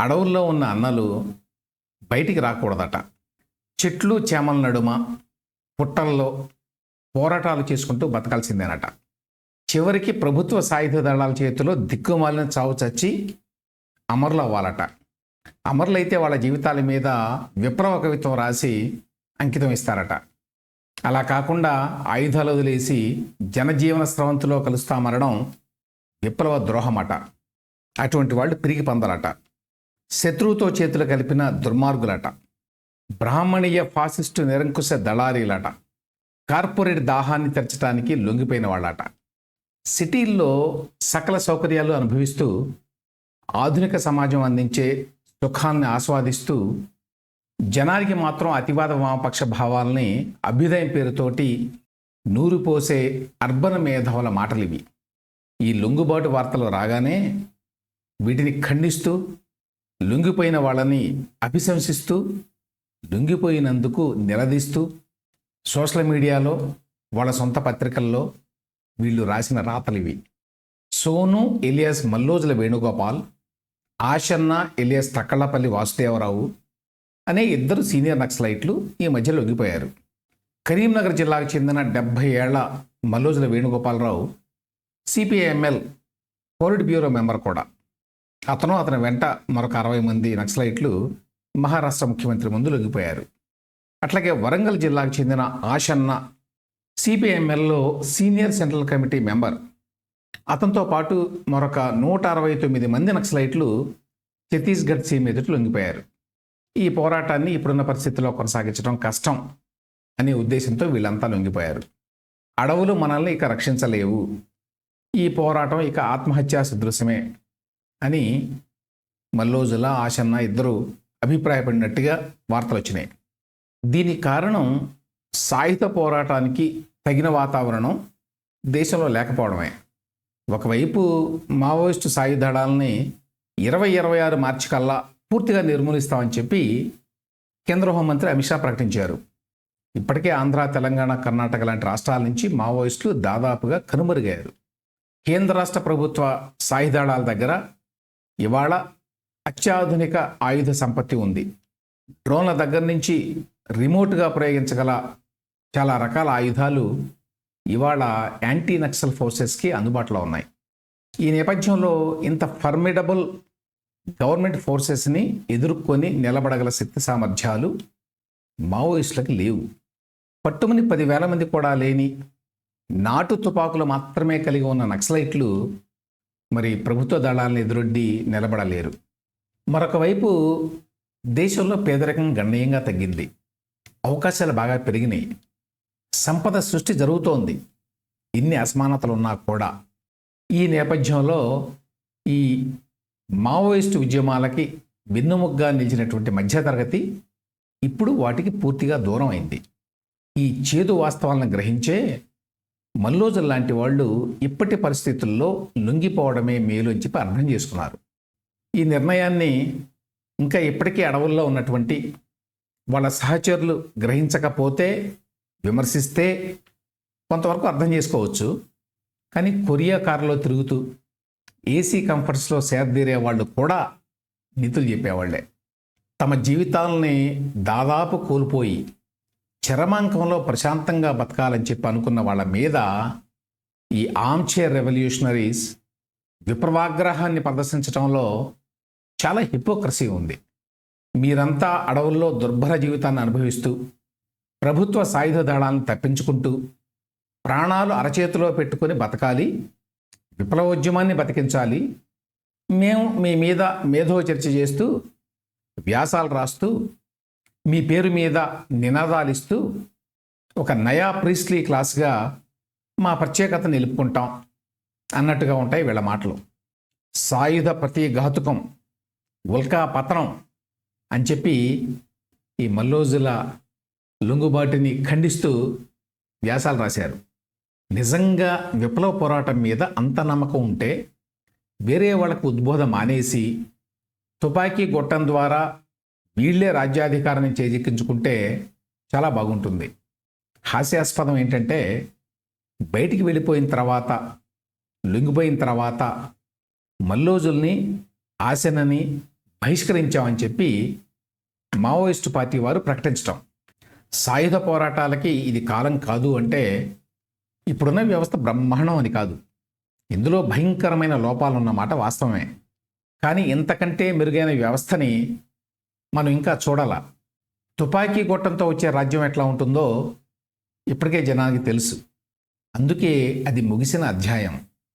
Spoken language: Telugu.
అడవుల్లో ఉన్న అన్నలు బయటికి రాకూడదట. చెట్లు చేమల నడుమ పుట్టల్లో పోరాటాలు చేసుకుంటూ బతకాల్సిందేనట. చివరికి ప్రభుత్వ సాయుధ దళాల చేతిలో దిక్కుమాలిన చావు చచ్చి అమరులు అవ్వాలట. అమరులైతే వాళ్ళ జీవితాల మీద విప్లవ కవిత్వం రాసి అంకితం ఇస్తారట. అలా కాకుండా ఆయుధాలు వదిలేసి జనజీవన స్రవంతిలో కలుస్తామనడం విప్లవ ద్రోహమట. అటువంటి వాళ్ళు పిరిగి పొందాలట. శత్రువుతో చేతులు కలిపిన దుర్మార్గులట. బ్రాహ్మణీయ ఫాసిస్టు నిరంకుశ దళారీలట. కార్పొరేట్ దాహాన్ని తెరచడానికి లొంగిపోయిన వాళ్ళట. సిటీల్లో సకల సౌకర్యాలు అనుభవిస్తూ ఆధునిక సమాజం అందించే సుఖాన్ని ఆస్వాదిస్తూ జనానికి మాత్రం అతివాద వామపక్ష భావాల్ని అభ్యుదయం పేరుతోటి నూరుపోసే అర్బన అర్బన్ మేధావుల మాటలివి. ఈ లొంగుబాటు వార్తలు రాగానే వీటిని ఖండిస్తూ లొంగిపోయిన వాళ్ళని అభిశంసిస్తూ లొంగిపోయినందుకు నిలదీస్తూ సోషల్ మీడియాలో వాళ్ళ సొంత పత్రికల్లో వీళ్ళు రాసిన రాతలివి సోను ఎలియాస్ మల్లోజుల వేణుగోపాల్ ఆశన్న ఎలియాస్ తక్కళ్ళపల్లి వాసుదేవరావు అనే ఇద్దరు సీనియర్ నక్సలైట్లు ఈ మధ్య లొంగిపోయారు. కరీంనగర్ జిల్లాకు చెందిన డెబ్భై ఏళ్ళ Mallojula Venugopalarao CPIML polit bureau member కూడా. అతను అతని వెంట మరొక అరవై మంది నక్సలైట్లు మహారాష్ట్ర ముఖ్యమంత్రి ముందు లొంగిపోయారు. అట్లాగే వరంగల్ జిల్లాకు చెందిన ఆషన్న సిపిఎంఎల్లో సీనియర్ సెంట్రల్ కమిటీ మెంబర్. అతనితో పాటు మరొక నూట అరవై తొమ్మిది మంది నక్సలైట్లు ఛత్తీస్గఢ్ సీమ ఎదుట లొంగిపోయారు. ఈ పోరాటాన్ని ఇప్పుడున్న పరిస్థితుల్లో కొనసాగించడం కష్టం అనే ఉద్దేశంతో వీళ్ళంతా లొంగిపోయారు. అడవులు మనల్ని ఇక రక్షించలేవు. ఈ పోరాటం ఇక ఆత్మహత్యా సదృశ్యమే. అని మల్లోజుల ఆశన్న ఇద్దరు అభిప్రాయపడినట్టుగా వార్తలు వచ్చినాయి దీని కారణం సాయుధ పోరాటానికి తగిన వాతావరణం దేశంలో లేకపోవడమే. ఒకవైపు మావోయిస్టు సాయుధ దళాలని ఇరవై ఇరవై ఆరు మార్చి కల్లా పూర్తిగా నిర్మూలిస్తామని చెప్పి కేంద్ర హోంమంత్రి అమిత్ షా ప్రకటించారు. ఇప్పటికే ఆంధ్ర తెలంగాణ కర్ణాటక లాంటి రాష్ట్రాల నుంచి మావోయిస్టులు దాదాపుగా కనుమరుగారు కేంద్ర రాష్ట్ర ప్రభుత్వ సాయుధాళాల దగ్గర ఇవాళ అత్యాధునిక ఆయుధ సంపత్తి ఉంది. డ్రోన్ల దగ్గర నుంచి రిమోట్గా ప్రయోగించగల చాలా రకాల ఆయుధాలు ఇవాళ యాంటీ నక్సల్ ఫోర్సెస్కి అందుబాటులో ఉన్నాయి. ఈ నేపథ్యంలో ఇంత ఫర్మిడబుల్ గవర్నమెంట్ ఫోర్సెస్ని ఎదుర్కొని నిలబడగల శక్తి సామర్థ్యాలు మావోయిస్టులకు లేవు. పట్టుమని పదివేల మంది కూడా లేని నాటు తుపాకులు మాత్రమే కలిగి ఉన్న నక్సలైట్లు మరి ప్రభుత్వ దళాలను ఎదురొడ్డి నిలబడలేరు. మరొక వైపు దేశంలో పేదరికం గణనీయంగా తగ్గింది. అవకాశాలు బాగా పెరిగినాయి. సంపద సృష్టి జరుగుతోంది. ఇన్ని అసమానతలు ఉన్నా కూడా. ఈ నేపథ్యంలో ఈ మావోయిస్టు ఉద్యమాలకి వెన్నుముగ్గా నిలిచినటువంటి మధ్యతరగతి ఇప్పుడు వాటికి పూర్తిగా దూరం అయింది. ఈ చేదు వాస్తవాలను గ్రహించే మల్లోజుల లాంటి వాళ్ళు ఇప్పటి పరిస్థితుల్లో లొంగిపోవడమే మేలు అని చెప్పి అర్థం చేసుకున్నారు. ఈ నిర్ణయాన్ని ఇంకా ఇప్పటికీ అడవుల్లో ఉన్నటువంటి వాళ్ళ సహచరులు గ్రహించకపోతే విమర్శిస్తే కొంతవరకు అర్థం చేసుకోవచ్చు. కానీ కొరియా కారులో తిరుగుతూ ఏసీ కంఫర్ట్స్లో సేదీరే వాళ్ళు కూడా నిధులు చెప్పేవాళ్ళే. తమ జీవితాలని దాదాపు కోల్పోయి చరమాంకంలో ప్రశాంతంగా బతకాలని చెప్పి అనుకున్న వాళ్ళ మీద ఈ ఆమ్చైర్ రెవల్యూషనరీస్ విప్లవాగ్రహాన్ని ప్రదర్శించడంలో చాలా హిపోక్రసీ ఉంది. మీరంతా అడవుల్లో దుర్భర జీవితాన్ని అనుభవిస్తూ ప్రభుత్వ సాయుధ దళాలను తప్పించుకుంటూ ప్రాణాలు అరచేతిలో పెట్టుకొని బతకాలి విప్లవోద్యమాన్ని బతికించాలి మేము మీ మీద మేధో చర్చ చేస్తూ వ్యాసాలు రాస్తూ మీ పేరు మీద నినాదాలు ఇస్తూ ఒక నయా ప్రీస్లీ క్లాస్గా మా ప్రత్యేకత నిలుపుకుంటాం అన్నట్టుగా ఉంటాయి వీళ్ళ మాటలు. సాయుధ ప్రతి ఘాతుకం ఉల్కా పతనం అని చెప్పి ఈ మల్లోజుల లొంగుబాటిని ఖండిస్తూ వ్యాసాలు రాశారు. నిజంగా విప్లవ పోరాటం మీద అంత నమ్మకం ఉంటే వేరే వాళ్ళకు ఉద్బోధ మానేసి తుపాకీ గొట్టం ద్వారా వీళ్ళే రాజ్యాధికారాన్ని చేజిక్కించుకుంటే చాలా బాగుంటుంది. హాస్యాస్పదం ఏంటంటే బయటికి వెళ్ళిపోయిన తర్వాత లొంగిపోయిన తర్వాత మల్లోజుల్ని ఆశనని బహిష్కరించామని చెప్పి మావోయిస్టు పార్టీ వారు ప్రకటించడం సాయుధ పోరాటాలకి ఇది కాలం కాదు అంటే ఇప్పుడున్న వ్యవస్థ బ్రహ్మాండం అని కాదు. ఇందులో భయంకరమైన లోపాలు ఉన్నమాట వాస్తవమే. కానీ ఇంతకంటే మెరుగైన వ్యవస్థని మనం ఇంకా చూడాల. తుపాకీ గొట్టంతో వచ్చే రాజ్యం ఎట్లా ఉంటుందో ఇప్పటికే జనానికి తెలుసు. అందుకే అది ముగిసిన అధ్యాయం.